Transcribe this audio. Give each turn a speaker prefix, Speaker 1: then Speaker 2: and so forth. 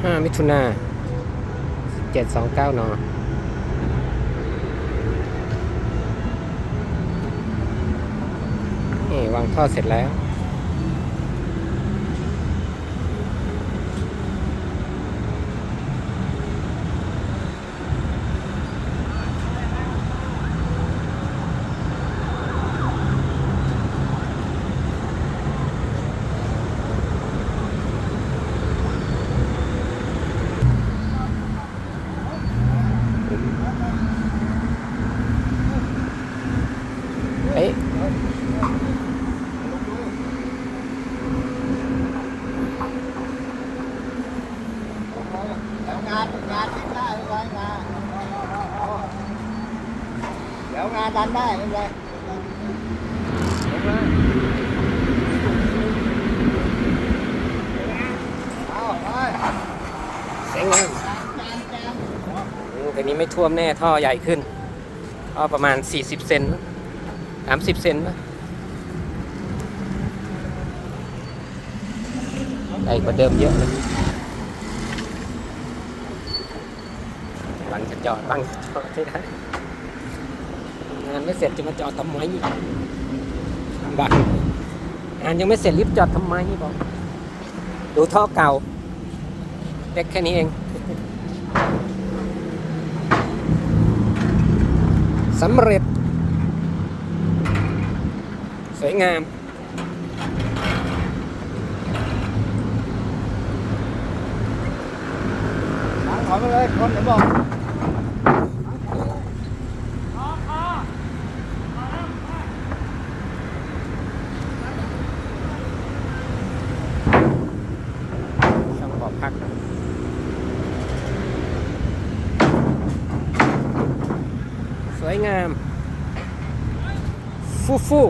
Speaker 1: 5 มิถุนา729นอนี่วางท่อเสร็จแล้ว เอ้ย
Speaker 2: เดี๋ยวงา
Speaker 1: อืมแต่นี้ไม่ท่วมแน่ท่อใหญ่ขึ้นท่อประมาณ 40 เซนสามสิบเซนนะใหญ่กว่าเดิมเยอะเลยบังจะจอดบังจะจอดไม่ได้งานไม่เสร็จจะมาจอดทำไมบังงานยังไม่เสร็จรีบจอดทำไมบอกดูท่อเก่าเล็กแค่นี้เอง สำเร็จ สวยงาม
Speaker 2: ล้างถอนไปเลยคนเดี๋ยวบอก
Speaker 1: ช่องบอกพัก สวยงาม ฟูฟู